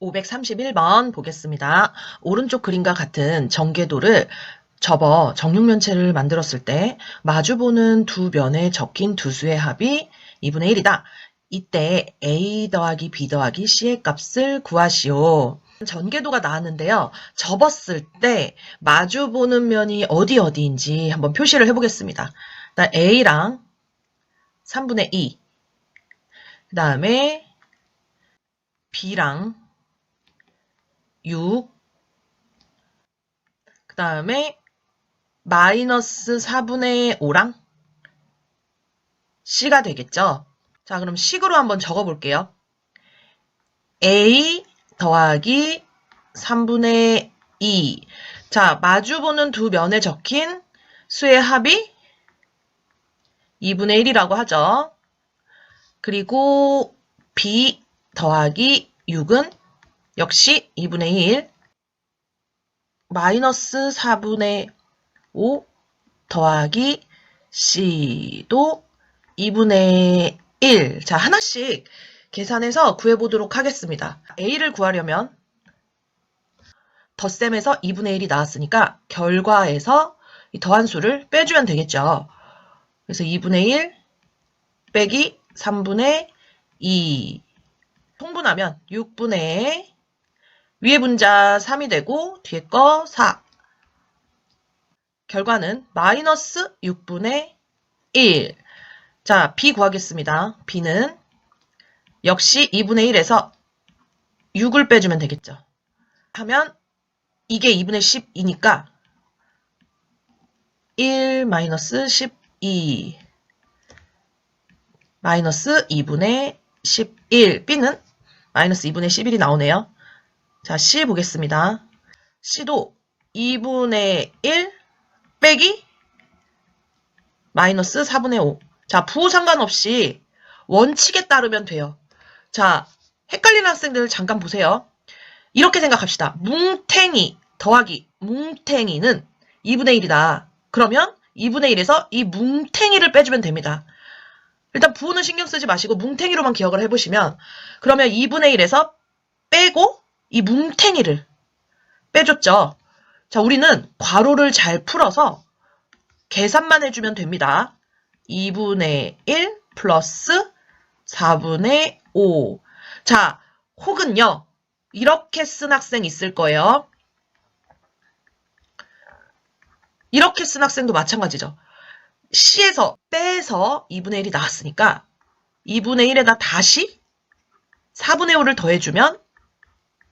531번 보겠습니다. 오른쪽 그림과 같은 전개도를 접어 정육면체를 만들었을 때 마주보는 두 면에 적힌 두 수의 합이 2분의 1이다. 이때 A 더하기 B 더하기 C의 값을 구하시오. 전개도가 나왔는데요. 접었을 때 마주보는 면이 어디 어디인지 한번 표시를 해보겠습니다. 일단 A랑 3분의 2. 그 다음에 B랑 6. 그 다음에 마이너스 4분의 5랑 C가 되겠죠. 자, 그럼 식으로 한번 적어 볼게요. A 더하기 3분의 2. 자, 마주보는 두 면에 적힌 수의 합이 2분의 1이라고 하죠. 그리고 B 더하기 6은 역시 2분의 1 마이너스 4분의 5 더하기 C도 2분의 1. 자, 하나씩 계산해서 구해보도록 하겠습니다. A를 구하려면 덧셈에서 2분의 1이 나왔으니까 결과에서 이 더한 수를 빼주면 되겠죠. 그래서 2분의 1 빼기 3분의 2 통분하면 6분의 위에 분자 3이 되고 뒤에 거 4. 결과는 마이너스 6분의 1. 자, B 구하겠습니다. B는 역시 2분의 1에서 6을 빼주면 되겠죠. 하면 이게 2분의 10이니까 1 마이너스 12 마이너스 2분의 11 B는 마이너스 2분의 11이 나오네요. 자, C 보겠습니다. C도 2분의 1 빼기 마이너스 4분의 5. 자, 부호 상관없이 원칙에 따르면 돼요. 자, 헷갈리는 학생들 잠깐 보세요. 이렇게 생각합시다. 뭉탱이 더하기 뭉탱이는 2분의 1이다. 그러면 2분의 1에서 이 뭉탱이를 빼주면 됩니다. 일단 부호는 신경 쓰지 마시고 뭉탱이로만 기억을 해보시면 그러면 2분의 1에서 빼고 이 뭉탱이를 빼줬죠. 자, 우리는 괄호를 잘 풀어서 계산만 해주면 됩니다. 2분의 1 플러스 4분의 5. 자, 혹은요, 이렇게 쓴 학생 있을 거예요. 이렇게 쓴 학생도 마찬가지죠. C에서 빼서 2분의 1이 나왔으니까 2분의 1에다 다시 4분의 5를 더해주면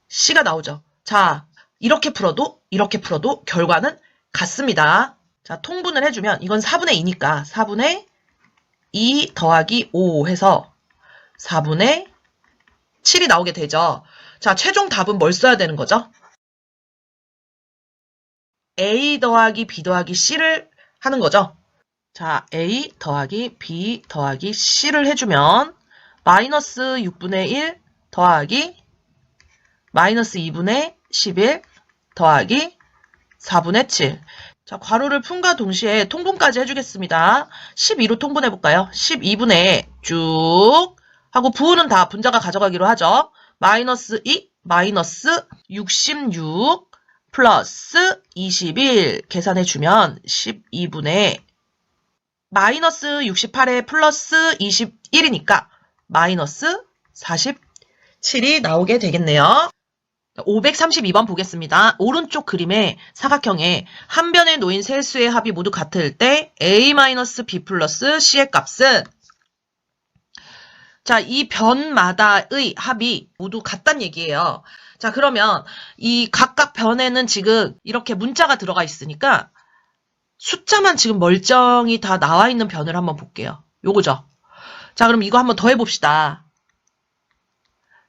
C가 나오죠. 자, 이렇게 풀어도 이렇게 풀어도 결과는 같습니다. 자, 통분을 해주면 이건 4분의 2니까 4분의 2 더하기 5 해서 4분의 7이 나오게 되죠. 자, 최종 답은 뭘 써야 되는 거죠? A 더하기 B 더하기 C를 하는 거죠. 자, A 더하기 B 더하기 C를 해주면 마이너스 6분의 1 더하기 마이너스 2분의 11 더하기 4분의 7. 자, 괄호를 품과 동시에 통분까지 해주겠습니다. 12로 통분해볼까요? 12분의 쭉 하고 부호는 다 분자가 가져가기로 하죠. 마이너스 2, 마이너스 66 플러스 21 계산해주면 12분의 마이너스 68에 플러스 21이니까 마이너스 47이 나오게 되겠네요. 532번 보겠습니다. 오른쪽 그림의 사각형에 한 변에 놓인 세 수의 합이 모두 같을 때 a-b 플러스 c의 값은 자, 이 변마다의 합이 모두 같단 얘기예요. 자, 그러면 이 각각 변에는 지금 이렇게 문자가 들어가 있으니까 숫자만 지금 멀쩡히 다 나와 있는 변을 한번 볼게요. 요거죠. 자, 그럼 이거 한번 더 해봅시다.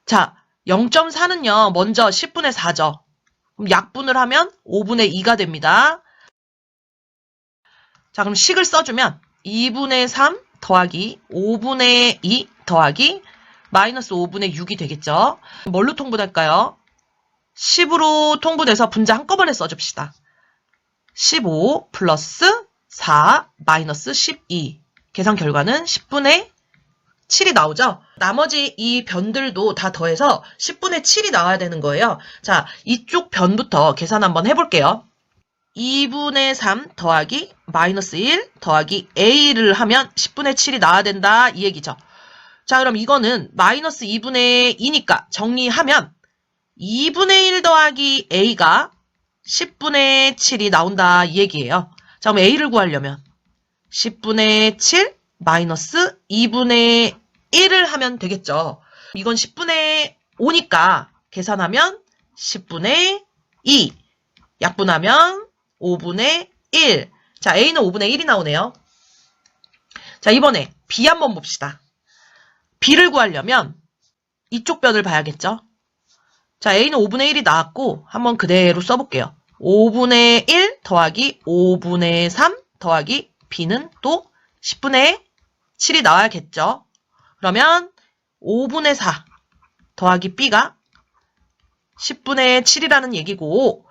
자, 0.4는요, 먼저 10분의 4죠. 그럼 약분을 하면 5분의 2가 됩니다. 자, 그럼 식을 써주면 2분의 3 더하기 5분의 2 더하기 마이너스 5분의 6이 되겠죠. 뭘로 통분할까요? 10으로 통분해서 분자 한꺼번에 써줍시다. 15 플러스 4 마이너스 12. 계산 결과는 10분의 7이 나오죠? 나머지 이 변들도 다 더해서 10분의 7이 나와야 되는 거예요. 자, 이쪽 변부터 계산 한번 해볼게요. 2분의 3 더하기 마이너스 1 더하기 a를 하면 10분의 7이 나와야 된다 이 얘기죠. 자 그럼 이거는 마이너스 2분의 2니까 정리하면 2분의 1 더하기 a가 10분의 7이 나온다 이 얘기예요. 자 그럼 a를 구하려면 10분의 7 마이너스 2분의 1을 하면 되겠죠. 이건 10분의 5니까 계산하면 10분의 2 약분하면 5분의 1. 자, A는 5분의 1이 나오네요. 자, 이번에 B 한번 봅시다. B를 구하려면 이쪽 변을 봐야겠죠? 자, A는 5분의 1이 나왔고, 한번 그대로 써볼게요. 5분의 1 더하기 5분의 3 더하기 B는 또 10분의 7이 나와야겠죠? 그러면 5분의 4 더하기 B가 10분의 7이라는 얘기고,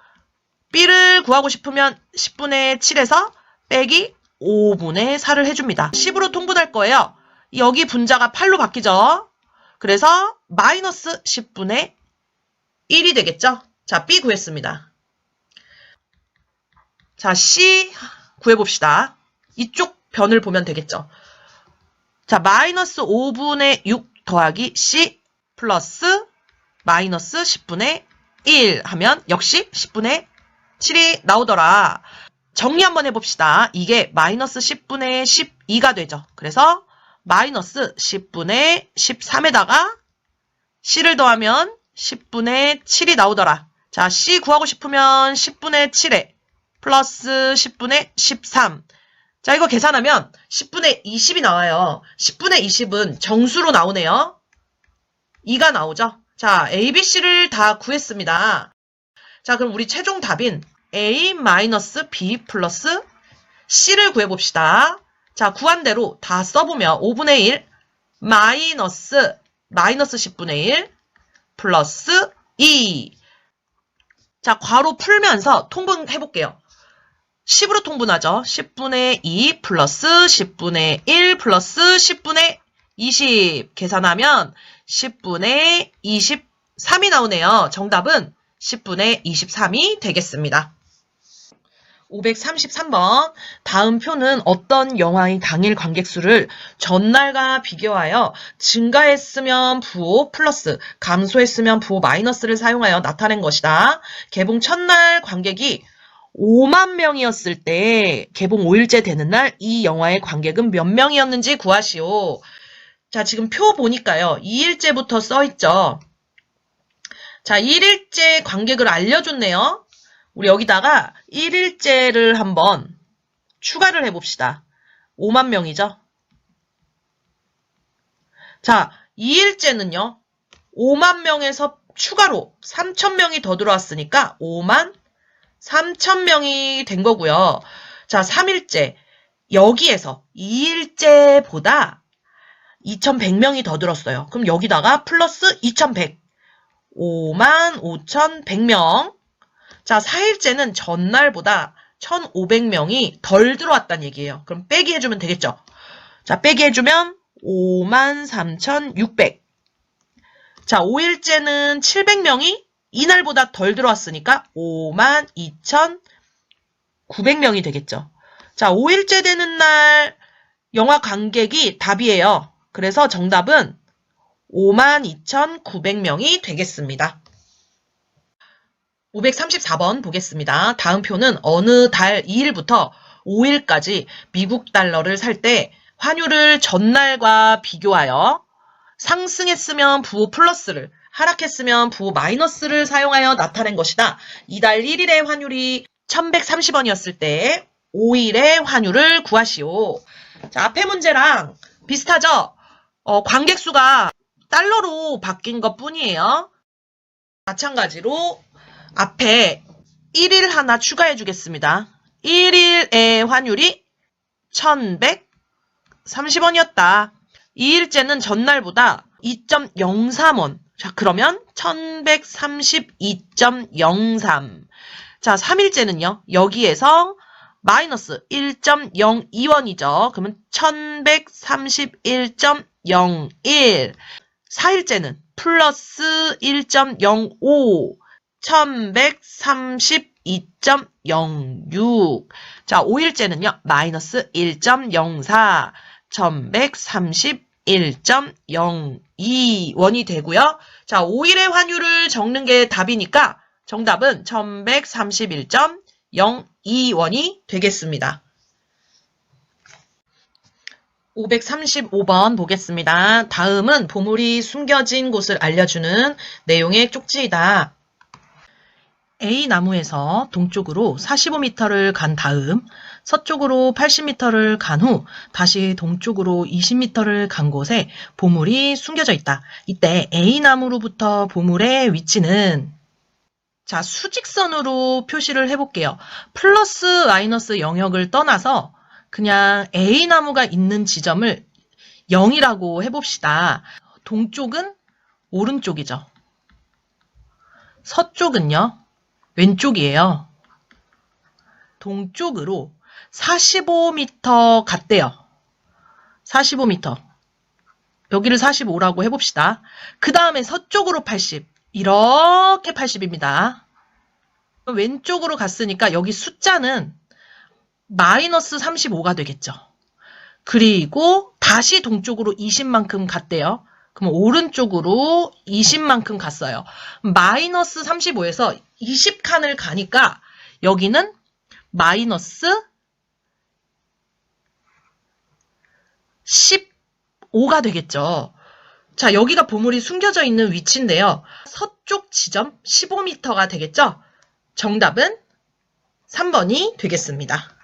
B를 구하고 싶으면 10분의 7에서 빼기 5분의 4를 해줍니다. 10으로 통분할 거예요. 여기 분자가 8로 바뀌죠. 그래서 마이너스 10분의 1이 되겠죠. 자, B 구했습니다. 자, C 구해봅시다. 이쪽 변을 보면 되겠죠. 자, 마이너스 5분의 6 더하기 C 플러스 마이너스 10분의 1 하면 역시 10분의 7이 나오더라. 정리 한번 해봅시다. 이게 마이너스 10분의 12가 되죠. 그래서 마이너스 10분의 13에다가 C를 더하면 10분의 7이 나오더라. 자, C 구하고 싶으면 10분의 7에 플러스 10분의 13. 자, 이거 계산하면 10분의 20이 나와요. 10분의 20은 정수로 나오네요. 2가 나오죠. 자, A, B, C를 다 구했습니다. 자, 그럼 우리 최종 답인 A-B 플러스 C를 구해봅시다. 자, 구한 대로 다 써보면 5분의 1 마이너스 마이너스 10분의 1 플러스 2. 자, 괄호 풀면서 통분해볼게요. 10으로 통분하죠. 10분의 2 플러스 10분의 1 플러스 10분의 20 계산하면 10분의 23이 나오네요. 정답은 10분의 23이 되겠습니다. 533번. 다음 표는 어떤 영화의 당일 관객수를 전날과 비교하여 증가했으면 부호 플러스, 감소했으면 부호 마이너스를 사용하여 나타낸 것이다. 개봉 첫날 관객이 5만 명이었을 때 개봉 5일째 되는 날 이 영화의 관객은 몇 명이었는지 구하시오. 자, 지금 표 보니까요. 2일째부터 써 있죠. 자, 1일째 관객을 알려줬네요. 우리 여기다가 1일째를 한번 추가를 해봅시다. 5만 명이죠. 자, 2일째는요. 5만 명에서 추가로 3천 명이 더 들어왔으니까 5만 3천 명이 된 거고요. 자, 3일째. 여기에서 2일째보다 2,100명이 더 들었어요. 그럼 여기다가 플러스 2,100. 5만 5,100명. 자, 4일째는 전날보다 1,500명이 덜 들어왔다는 얘기예요. 그럼 빼기 해주면 되겠죠? 자, 빼기 해주면 5만 3,600. 자, 5일째는 700명이 이날보다 덜 들어왔으니까 5만 2,900명이 되겠죠. 자, 5일째 되는 날 영화 관객이 답이에요. 그래서 정답은 52,900명이 되겠습니다. 534번 보겠습니다. 다음 표는 어느 달 2일부터 5일까지 미국 달러를 살 때 환율을 전날과 비교하여 상승했으면 부호 플러스를 하락했으면 부호 마이너스를 사용하여 나타낸 것이다. 이달 1일의 환율이 1130원이었을 때 5일의 환율을 구하시오. 자, 앞에 문제랑 비슷하죠? 어, 관객 수가 달러로 바뀐 것 뿐이에요. 마찬가지로 앞에 1일 하나 추가해 주겠습니다. 1일의 환율이 1130원이었다. 2일째는 전날보다 2.03원. 자, 그러면 1132.03. 자, 3일째는요. 여기에서 마이너스 1.02원이죠. 그러면 1131.02 1.01. 4일째는 플러스 1.05. 1132.06. 자, 5일째는요, 마이너스 1.04. 1131.02원이 되고요. 자, 5일의 환율을 적는 게 답이니까 정답은 1131.02원이 되겠습니다. 535번 보겠습니다. 다음은 보물이 숨겨진 곳을 알려주는 내용의 쪽지이다. A 나무에서 동쪽으로 45m를 간 다음 서쪽으로 80m를 간 후 다시 동쪽으로 20m를 간 곳에 보물이 숨겨져 있다. 이때 A 나무로부터 보물의 위치는 자, 수직선으로 표시를 해볼게요. 플러스 마이너스 영역을 떠나서 그냥 A 나무가 있는 지점을 0이라고 해봅시다. 동쪽은 오른쪽이죠. 서쪽은요, 왼쪽이에요. 동쪽으로 45m 갔대요. 45m. 여기를 45라고 해봅시다. 그 다음에 서쪽으로 80. 이렇게 80입니다. 왼쪽으로 갔으니까 여기 숫자는 마이너스 35가 되겠죠. 그리고 다시 동쪽으로 20만큼 갔대요. 그럼 오른쪽으로 20만큼 갔어요. 마이너스 35에서 20칸을 가니까 여기는 마이너스 15가 되겠죠. 자, 여기가 보물이 숨겨져 있는 위치인데요. 서쪽 지점 15m가 되겠죠? 정답은 3번이 되겠습니다.